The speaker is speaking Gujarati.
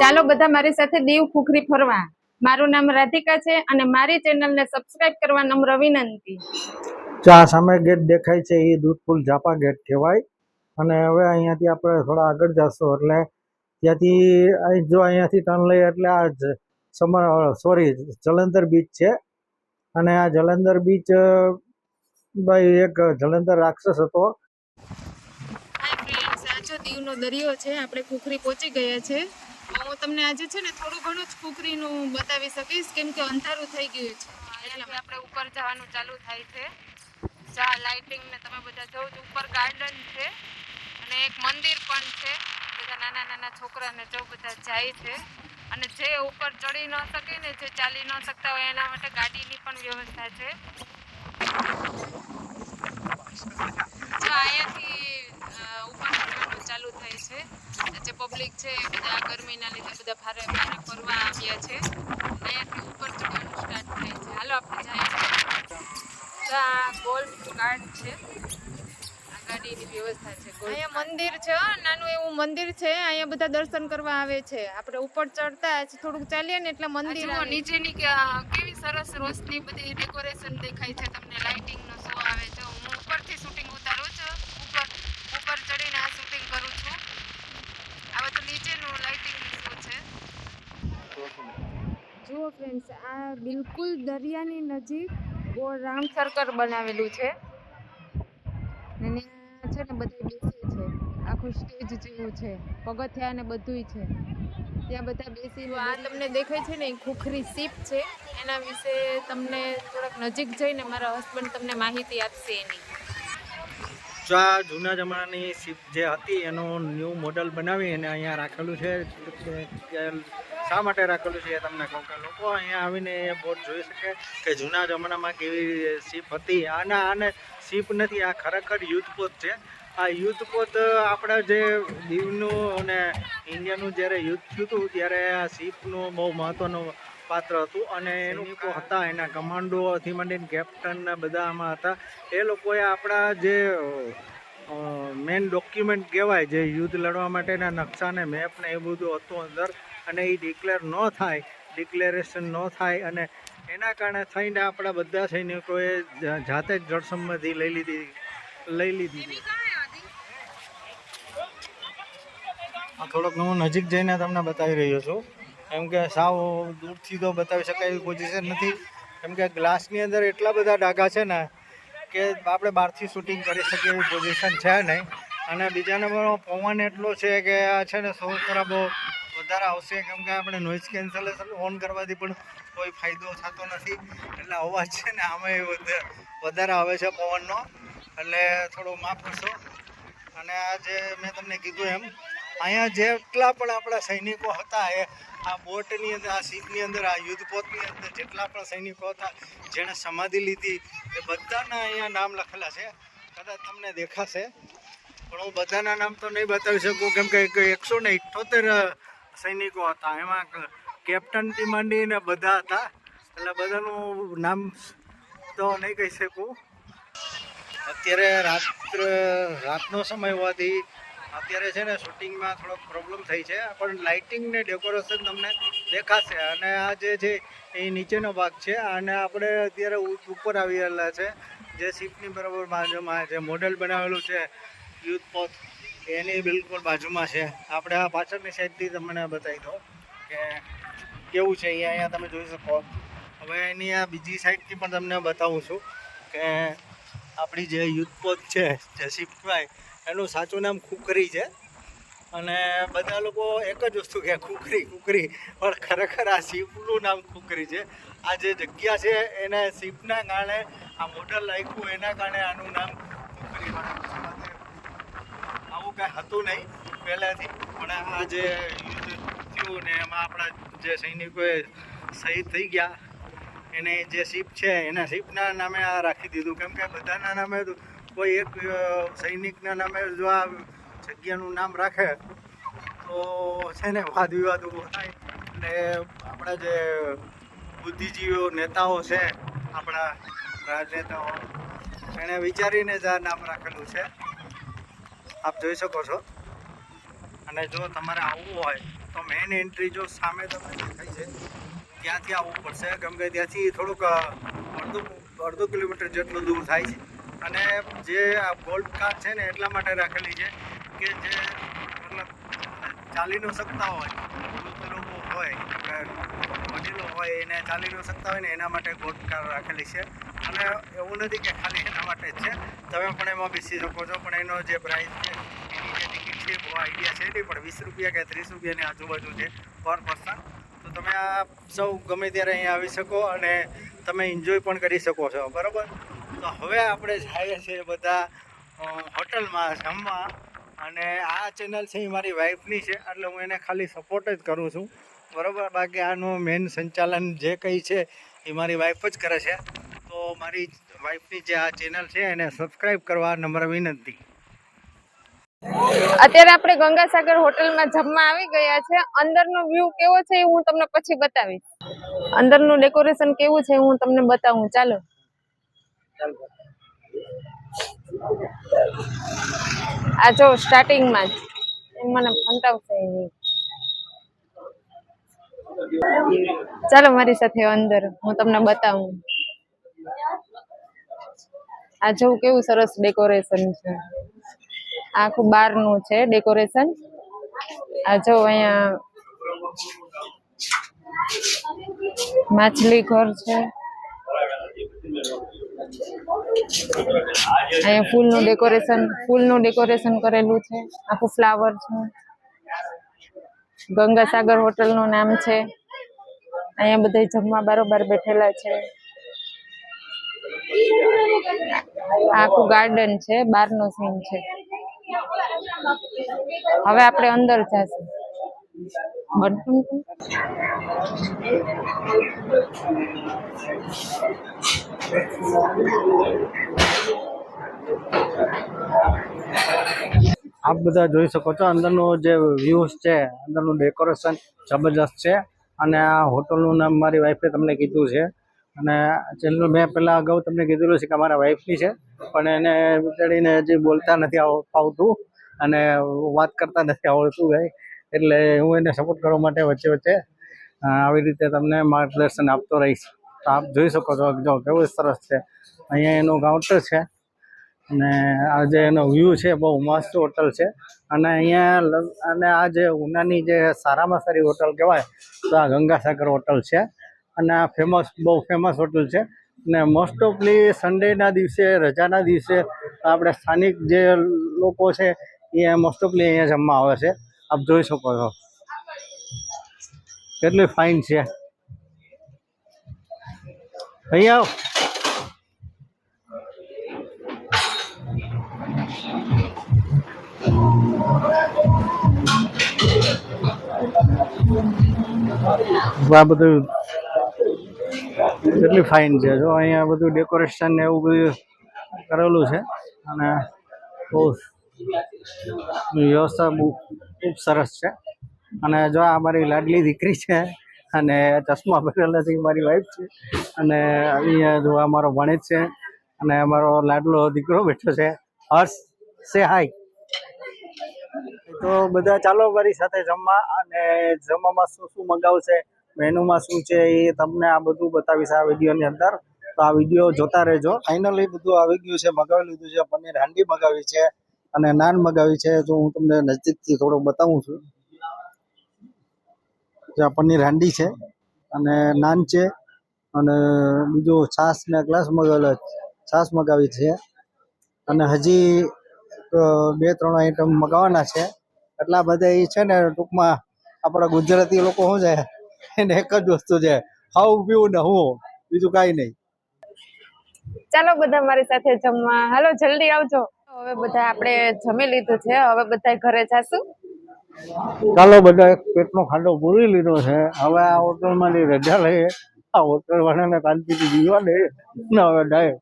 ચાલો બધા મારી સાથે દીવ ખુખરી ફરવા. મારું નામ રાધિકા છે અને મારી ચેનલને સબસ્ક્રાઇબ કરવા નમ્ર વિનંતી. આ સામે ગેટ દેખાય છે એ દૂધપુલ ઝાપા ગેટ કહેવાય. અને હવે અહીંયાથી આપણે થોડા આગળ જશું એટલે ત્યાંથી અહીં જો અહીંયાથી ટર્ન લઈએ એટલે આ સમર સોરી જલંધર બીચ છે. અને આ જલંધર બીચ ભાઈ એક જલંધર રાક્ષસ હતો. હાય ફ્રેન્ડ્સ આ જો દીવનો દરિયો છે આપણે ખુખરી પહોંચી ગયા છે. હું તમને આજે છે ને થોડું ઘણું જ કુકરીનું બતાવી શકીશ, કેમ કે અંધારું થઈ ગયું છે. એટલે આપણે ઉપર જવાનું ચાલુ થાય છે. જ્યાં લાઇટિંગ ને તમે બધા જોવો છો, ઉપર ગાર્ડન છે અને એક મંદિર પણ છે. બધા નાના નાના છોકરાને જો બધા જાય છે. અને જે ઉપર ચડી ન શકે ને જે ચાલી ન શકતા હોય, એના માટે ગાડીની પણ વ્યવસ્થા છે. જો અહીંયાથી અ, ઉપર ચાલુ થાય છે. જે પબ્લિક છે એ બધા ગરમીના લીધે બધા ભારે ભારે ફરવા આવ્યા છે. અહીંયાથી ઉપર ચડવાનું સ્ટાર્ટ થાય છે. હાલો આપણે જઈએ. તો આ ગોલ્ડ કાર્ડ છે. અહીંયા મંદિર છે નાનું એવું મંદિર છે. અહીંયા બધા દર્શન કરવા આવે છે. આપણે ઉપર ચડતા થોડુંક ચાલીએ ને એટલે મંદિર નીચેની કેવી સરસ રોશની બધી ડેકોરેશન દેખાય છે તમને લાઇટિંગ નો શો આવે છે હું ઉપરથી શૂટિંગ ઉતારું છું ઉપર ઉપર ચડીને આ શૂટિંગ કરું છું આ બધું નીચેનું લાઇટિંગ શો છે જુઓ ફ્રેન્ડ્સ આ બિલકુલ દરિયાની નજીક ગોળ રામ સર્કલ બનાવેલું છે. અને ત્યાં છે ને બધા બેસે છે. આખું સ્ટેજ જેવું છે. પગથિયા ને બધુંય છે. ત્યાં બધા બેસી આ તમને દેખાય છે ને એ ખુખરી સીપ છે. એના વિશે તમને થોડાક નજીક જઈને મારા હસબન્ડ તમને માહિતી આપશે એની. જો આ જૂના જમાનાની શિપ જે હતી એનું ન્યૂ મોડલ બનાવી અને અહીંયા રાખેલું છે. શા માટે રાખેલું છે એ તમને કહું કે લોકો અહીંયા આવીને એ બોટ જોઈ શકે કે જૂના જમાનામાં કેવી શિપ હતી. આના આને શિપ નથી આ ખરેખર યુદ્ધપોત છે. આ યુદ્ધપોત આપણા જે દીવનું અને ઇન્ડિયાનું જ્યારે યુદ્ધ થયું હતું ત્યારે આ શિપનું બહુ મહત્ત્વનું પાત્ર હતું અને એનું હતા એના કમાન્ડોથી માંડીને કેપ્ટન બધા આમાં હતા. એ લોકોએ આપણા જે મેન ડોક્યુમેન્ટ કહેવાય જે યુદ્ધ લડવા માટેના નકશા ને મેપ ને એ બધું હતું અંદર. અને એ ડિક્લેર ન થાય ડિક્લેરેશન ન થાય અને એના કારણે થઈને આપણા બધા સૈનિકોએ જાતે જ જળસંમતિ લઈ લીધી લઈ લીધી. આ થોડોક હું નજીક જઈને તમને બતાવી રહ્યો છું. કેમ કે સાવ દૂરથી તો બતાવી શકાય એવી પોઝિશન નથી. કેમ કે ગ્લાસની અંદર એટલા બધા ડાઘા છે ને કે આપણે બહારથી શૂટિંગ કરી શકીએ એવી પોઝિશન છે નહીં. અને બીજા નંબરમાં પવન એટલો છે કે આ છે ને સૌ બહુ વધારે આવશે, કેમ કે આપણે નોઇઝ કેન્સલેશન ઓન કરવાથી પણ કોઈ ફાયદો થતો નથી. એટલે અવાજ છે ને આમાં એ વધારે આવે છે પવનનો. એટલે થોડું માફ કરશો. અને આ જે મેં તમને કીધું એમ, અહીંયા જેટલા પણ આપણા સૈનિકો હતા, એ આ બોટની અંદર, આ શીપની અંદર, આ યુદ્ધપોતની અંદર જેટલા પણ સૈનિકો હતા, જેણે સમાધિ લીધી, એ બધાના અહીંયા નામ લખેલા છે. કદાચ તમને દેખાશે, પણ હું બધાના નામ તો નહીં બતાવી શકું, કેમ કે એકસો ને ઇઠ્ઠોતેર સૈનિકો હતા. એમાં કેપ્ટનથી માંડીને બધા હતા. એટલે બધાનું નામ તો નહીં કહી શકું. અત્યારે રાત્ર, રાતનો સમય હોવાથી અત્યારે છે ને શૂટિંગમાં થોડોક પ્રોબ્લેમ થઈ છે. પણ લાઇટિંગ ને ડેકોરેશન તમને દેખાશે. અને આ જે છે, એ નીચેનો ભાગ છે. અને આપણે અત્યારે ઉપર આવી રહેલા છે. જે શિપની બરાબર બાજુમાં જે મોડેલ બનાવેલું છે યુથ પોત એની બિલકુલ બાજુમાં છે. આપણે આ પાછળની સાઈડથી તમને બતાવી દો કે કેવું છે અહીંયા અહીંયા તમે જોઈ શકો. હવે એની આ બીજી સાઈડથી પણ તમને બતાવું છું કે આપણી જે યુદ્ધપોત છે જે શિપભાઈ એનું સાચું નામ ખુખરી છે. અને બધા લોકો એક જ વસ્તુ કે ખુખરી ખુખરી પણ ખરેખર આ શિપનું નામ ખુખરી છે. આ જે જગ્યા છે, એને શિપના કારણે આ મોડલ રાખ્યું એના કારણે આનું નામ ખુખરી કાંઈ હતું નહીં પહેલાંથી. પણ આ જે યુદ્ધ થયું ને એમાં આપણા જે સૈનિકોએ શહીદ થઈ ગયા, એને જે શિપ છે, એના શિપના નામે આ રાખી દીધું. કેમ કે બધાના નામે કોઈ એક સૈનિકના નામે જો આ જગ્યાનું નામ રાખે, તો છે ને વાદ વિવાદ ઊભો થાય. એટલે આપણા જે બુદ્ધિજીવીઓ નેતાઓ છે, આપણા રાજનેતાઓ, એણે વિચારીને જ આ નામ રાખેલું છે. આપ જોઈ શકો છો. અને જો તમારે આવવું હોય, તો મેઇન એન્ટ્રી જો સામે તમે દેખાય છે, ત્યાંથી આવવું પડશે. કેમ કે ત્યાંથી થોડુંક અડધું, અડધો કિલોમીટર જેટલું દૂર થાય છે. અને જે આ ગોલ્ડ કાર્ડ છે ને, એટલા માટે રાખેલી છે કે જે, મતલબ, ચાલી ન શકતા હોય લોકો હોય વડીલો હોય, એને ચાલી ન શકતા હોય ને, એના માટે ગોલ્ડ કાર રાખેલી છે. અને એવું નથી કે ખાલી એના માટે જ છે. તમે પણ એમાં બેસી શકો છો. પણ એનો જે પ્રાઇસ છે, એની જે ટિકિટ છે, બહુ આઈડિયા છે નહીં પણ વીસ રૂપિયા કે ત્રીસ રૂપિયાની આજુબાજુ છે પર પર્સન તો તમે આ સૌ ગમે ત્યારે અહીંયા આવી શકો અને તમે એન્જોય પણ કરી શકો છો. બરાબર? તો હવે આપણે જઈએ છીએ બધા હોટલમાં, જમવા. અને આ ચેનલ છે એ મારી વાઈફની છે, એટલે હું એને ખાલી સપોર્ટ જ કરું છું. બરાબર? બાકી આનું મેઇન સંચાલન જે કંઈ છે એ મારી વાઈફ જ કરે છે. તો મારી વાઈફની જે આ ચેનલ છે એને સબસ્ક્રાઇબ કરવા નમ્ર વિનંતી. અત્યારે આપણે ગંગાસાગર હોટલમાં જમવા આવી ગયા છે. અંદરનો વ્યૂ કેવો છે હું તમને પછી બતાવીશ. અંદરનું ડેકોરેશન કેવું છે હું તમને બતાવું. ચાલો. આ જો સ્ટાર્ટિંગમાં જ. મને ફંટાવશે નહીં ચાલો મારી સાથે અંદર હું તમને બતાવું. આ જોવું કેવું સરસ ડેકોરેશન છે. આખું બારનું છે ડેકોરેશન આ જો અહીંયા માછલી ઘર છે. અહીંયા ફૂલનું ડેકોરેશન ફૂલનું ડેકોરેશન કરેલું છે. આખું ફ્લાવર છે. ગંગાસાગર હોટલનું નામ છે. અહીંયા બધા જમવા બારોબાર બેઠેલા છે. આખું ગાર્ડન છે, બારનો સીન છે. હવે આપણે અંદર જશું. આપ બધા જોઈ શકો છો, અંદરનું જે વ્યૂઝ છે, અંદરનું ડેકોરેશન જબરજસ્ત છે. અને આ હોટલનું નામ મારી વાઈફે તમને કીધું છે. અને ચેનલ મેં પહેલાં અગાઉ તમને કીધેલું છે કે મારા વાઈફની છે, પણ એને બિચારીને હજી બોલતા નથી આવ- આવતું અને વાત કરતા નથી આવડતું ભાઈ. એટલે હું એને સપોર્ટ કરવા માટે વચ્ચે વચ્ચે આવી રીતે તમને માર્ગદર્શન આપતો રહીશ. તો આપ જોઈ શકો છો જો કેવું સરસ છે. અહીંયા એનું કાઉન્ટર છે અને આ જે એનો વ્યૂ છે બહુ મસ્ત હોટલ છે. અને અહીંયા અને આ જે ઉનાની જે સારામાં સારી હોટલ કહેવાય, તો આ ગંગાસાગર હોટલ છે. અને આ ફેમસ બહુ ફેમસ હોટલ છે. ને મોસ્ટ ઓફલી સન્ડેના દિવસે રજાના દિવસે આપણે સ્થાનિક જે લોકો છે, એ મોસ્ટ ઓફલી અહીંયા જમવા આવે છે. આપ જોઈ શકો છો. કેટલી ફાઇન છે. અહીંયા. આ બધું કેટલી ફાઇન છે. જો અહીંયા બધું ડેકોરેશન ને એવું બધું કરેલું છે અને બહુ વ્યવસ્થા બહુ ખૂબ સરસ છે. અને જો આ મારી લાડલી દીકરી છે અને ચશ્મા પહેરેલા છે મારી વાઈફ છે. અને અહીંયા જો અમારો મારો ભણેજ છે અને અમારો લાડલો દીકરો બેઠો છે. હર્ષ સે હાય તો બધા ચાલો મારી સાથે જમવા અને જમવામાં શું શું મંગાવશે મેનુમાં શું છે એ તમને આ બધું બતાવીશ આ વિડીયોની અંદર. તો આ વીડિયો જોતા રહેજો. ફાઇનલી બધું આવી ગયું છે, મગાવી લીધું છે, પનીર હાંડી મગાવી છે અને નાન મગાવી છે જો હું તમને નજીકથી થોડુંક બતાવું છું. જે આ પનીર હાંડી છે અને નાન છે અને બીજું છાશ ને ગ્લાસ મગાવેલો છાશ મગાવી છે. અને હજી બે ત્રણ આઈટમ મગાવવાના છે. એટલા બધા એ છે ને ટૂંકમાં આપણા ગુજરાતી લોકો શું છે એને એક જ વસ્તુ છે હાઉ પીવું ને હું બીજું કાંઈ નહીં. ચાલો બધા મારી સાથે જમવા. હાલો જલ્દી આવજો. હવે બધા આપણે જમી લીધું છે હવે બધા ઘરે જાશું. ચાલો બધા એક પેટનો ખાંડો પૂરી લીધો છે. હવે આ હોટલમાંથી રજા લઈએ. આ હોટલ વાળાને શાંતિથી જીવવા દે. ને હવે ડાય.